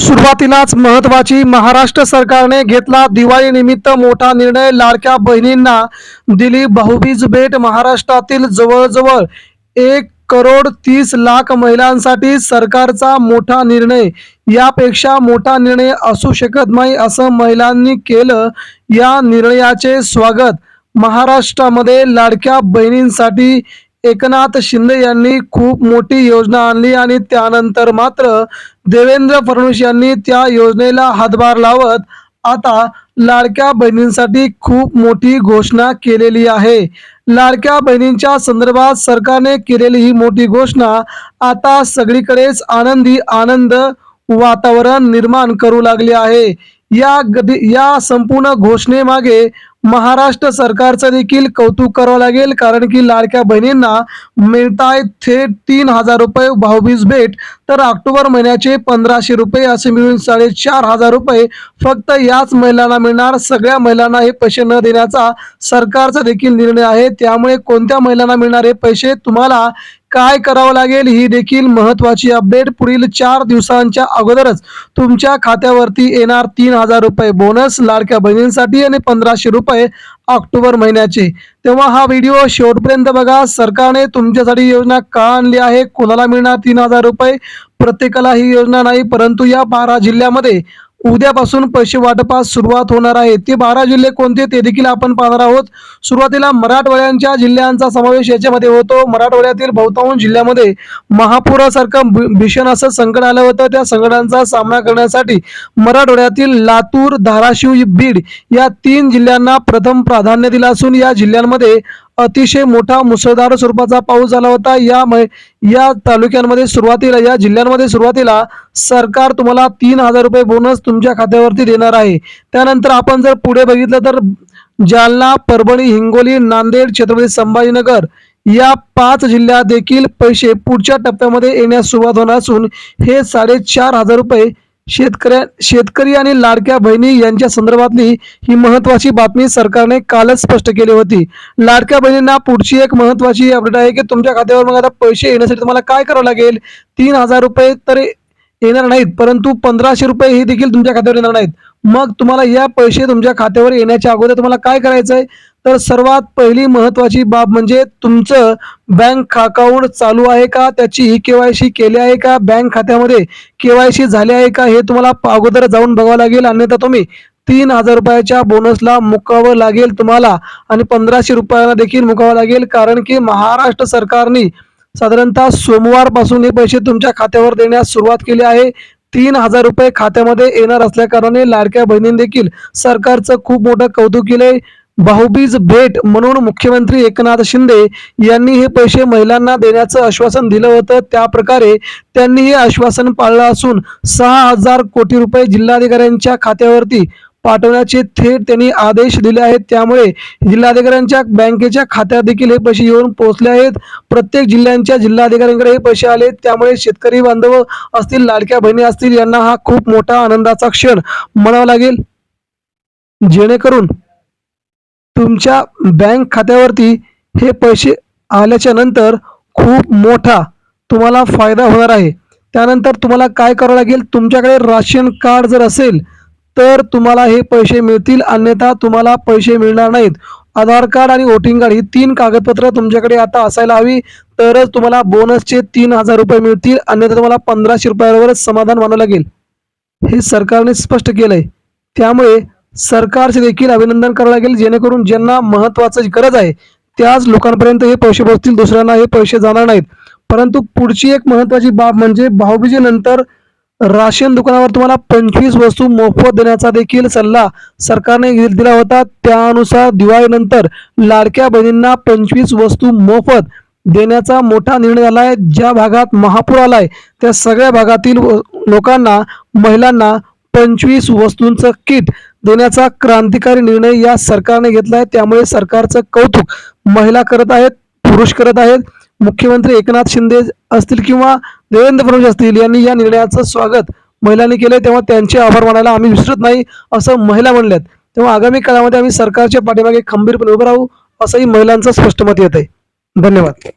सुरुवातीलाच महत्वाची महाराष्ट्र सरकारने घेतला दिवाळी निमित्त मोठा निर्णय. लाडक्या बहिणींना दिली बहुबीज भेट. महाराष्ट्रातील जवळजवळ एक करोड तीस लाख महिलांसाठी सरकारचा मोठा निर्णय. यापेक्षा मोठा निर्णय असू शकत नाही असं महिलांनी केलं या निर्णयाचे स्वागत. महाराष्ट्रामध्ये लाडक्या बहिणींसाठी एकनाथ शिंदे यांनी खूप मोठी योजना आणली आणि त्यानंतर मात्र देवेंद्र फडणवीस यांनी त्या योजनेला हातभार लावत आता लाडक्या बहिणींसाठी खूप मोठी घोषणा केलेली आहे. लाडक्या बहिणींच्या संदर्भात सरकारने केलेली ही मोठी घोषणा आता सगळीकडेच आनंदी आनंद वातावरण निर्माण करू लागले आहे. या गदी या संपूर्ण घोषणेमागे महाराष्ट्र सरकारचं देखील कौतुक करावं लागेल कारण की लाडक्या बहिणींना मिळताय थेट तीन हजार रुपये भाऊबीज भेट. तर ऑक्टोबर महिन्याचे पंधराशे रुपये असे मिळून साडेचार हजार रुपये फक्त याच महिलांना मिळणार. सगळ्या महिलांना हे पैसे न देण्याचा सरकारचा देखील निर्णय आहे. त्यामुळे कोणत्या महिलांना मिळणार हे पैसे तुम्हाला काय करावं लागेल ही देखील महत्वाची अपडेट पुढील चार दिवसांच्या अगोदरच तुमच्या खात्यावरती येणार तीन हजार रुपये बोनस लाडक्या बहिणींसाठी आणि पंधराशे रुपये ऑक्टोबर महिन्याचे. तेव्हा हा व्हिडिओ शेवटपर्यंत बघा. सरकारने तुमच्यासाठी योजना का आणली आहे? कोणाला मिळणार तीन हजार रुपये? प्रत्येकाला ही योजना नाही परंतु या बारा जिल्ह्यामध्ये उद्यापासून पैसे वाटपास सुरुवात होणार आहे. ते बारा जिल्हे कोणते ते देखील आपण पाहणार आहोत. सुरुवातीला मराठवाड्यांच्या जिल्ह्यांचा समावेश याच्यामध्ये होतो. मराठवाड्यातील बहुतांश जिल्ह्यामध्ये महापुरासारखं भीषण असं संकट आलं होतं. त्या संकटांचा सामना करण्यासाठी मराठवाड्यातील लातूर धाराशिव बीड या तीन जिल्ह्यांना प्रथम प्राधान्य दिलं असून या जिल्ह्यांमध्ये अतिशय मोठा मुसळधार स्वरूपाचा पाऊस झाला होता. या मै- या तालुक्यांमध्ये सुरुवातीला या जिल्ह्यांमध्ये सुरुवातीला सरकार तुम्हाला तीन हजार रुपये बोनस तुमच्या खात्यावरती देणार आहे. त्यानंतर आपण जर पुढे बघितलं तर जालना परभणी हिंगोली नांदेड छत्रपती संभाजीनगर या पाच जिल्ह्यात देखील पैसे पुढच्या टप्प्यामध्ये येण्यास सुरुवात होणार असून हे साडेचार हजार रुपये शेतकऱ्या शेतकरी आणि लाडक्या बहिणी यांच्या संदर्भातली ही महत्वाची बातमी सरकारने कालच स्पष्ट केली होती. लाडक्या बहिणींना पुढची एक महत्वाची अपडेट आहे की तुमच्या खात्यावर मग आता पैसे येण्यासाठी तुम्हाला काय करावं लागेल? तीन हजार रुपये तर येणार नाहीत परंतु पंधराशे रुपये हे देखील तुमच्या खात्यावर येणार नाहीत. मग तुम्हाला या पैसे तुमच्या खात्यावर येण्याच्या अगोदर तुम्हाला काय करायचं आहे तर सर्वात पहिली महत्वाची बाब म्हणजे तुमचं बँक अकाउंट चालू आहे का? त्याची ई केवायसी केली आहे का? बँक खात्यामध्ये केवायसी झाली आहे का? हे तुम्हाला अगोदर जाऊन बघावं लागेल. अन्यथा तुम्ही तीन हजार रुपयाच्या बोनसला मुकावं लागेल तुम्हाला आणि पंधराशे रुपयाला देखील मुकावं लागेल. कारण की महाराष्ट्र सरकारने साधारणतः सोमवारपासून हे पैसे तुमच्या खात्यावर देण्यास सुरुवात केली आहे. तीन हजार रुपये खात्यामध्ये येणार असल्या कारणाने लाडक्या बहिणी देखील सरकारचं खूप मोठं कौतुक केलंय. भाऊबीज भेट म्हणून मुख्यमंत्री एकनाथ शिंदे यांनी हे पैसे महिलांना देण्याचं आश्वासन दिलं होतं. त्या प्रकारे त्यांनी हे आश्वासन पाळलं असून सहा हजार कोटी रुपये जिल्हाधिकाऱ्यांच्या खात्यावरती पाठवण्याचे थेट त्यांनी आदेश दिले आहेत. त्यामुळे जिल्हाधिकाऱ्यांच्या बँकेच्या खात्यात देखील हे पैसे येऊन पोहोचले आहेत. प्रत्येक जिल्ह्यांच्या जिल्हाधिकाऱ्यांकडे हे पैसे आले त्यामुळे शेतकरी बांधव असतील लाडक्या बहिणी असतील यांना हा खूप मोठा आनंदाचा क्षण म्हणावा लागेल. जेणेकरून तुमच्या बँक खात्यावरती हे पैसे आल्याच्यानंतर खूप मोठा तुम्हाला फायदा होणार आहे. त्यानंतर तुम्हाला काय करावं लागेल? तुमच्याकडे राशन कार्ड जर असेल तर तुम्हाला हे पैसे मिळतील अन्यथा तुम्हाला पैसे मिळणार नाहीत. आधार कार्ड आणि वोटिंग कार्ड ही तीन कागदपत्र तुमच्याकडे आता असायला हवी. तरच तुम्हाला बोनसचे तीन हजार रुपये मिळतील अन्यथा तुम्हाला पंधराशे रुपयावरच समाधान मानावं लागेल. हे सरकारने स्पष्ट केलंय. त्यामुळे सरकारचे देखील अभिनंदन करावं लागेल जेणेकरून ज्यांना महत्वाचं गरज आहे त्याच लोकांपर्यंत हे पैसे पोहोचतील दुसऱ्यांना हे पैसे जाणार नाहीत. परंतु पुढची एक महत्वाची बाब म्हणजे भाऊबीजेनंतर राशन दुकानावर तुम्हाला पंचवीस वस्तू मोफत देण्याचा देखील सल्ला सरकारने दिला होता. त्यानुसार दिवाळीनंतर लाडक्या बहिणींना पंचवीस वस्तू मोफत देण्याचा मोठा निर्णय झाला आहे ज्या भागात महापूर आलाय त्या सगळ्या भागातील लोकांना महिलांना पंचवीस वस्तूंचं किट देण्याचा क्रांतिकारी निर्णय या सरकारने घेतला आहे त्यामुळे सरकारचं कौतुक महिला करत आहेत पुरुष करत आहेत. मुख्यमंत्री एकनाथ शिंदे असतील किंवा देवेंद्र फडणवीस असतील यांनी या निर्णयाचं स्वागत महिलांनी केले तेव्हा त्यांचे आभार मानायला आम्ही विसरत नाही असं महिला म्हणल्यात. तेव्हा आगामी काळामध्ये आम्ही सरकारच्या पाठीमागे खंबीरपणे उभं राहू असंही महिलांचं स्पष्ट मत येत आहे धन्यवाद.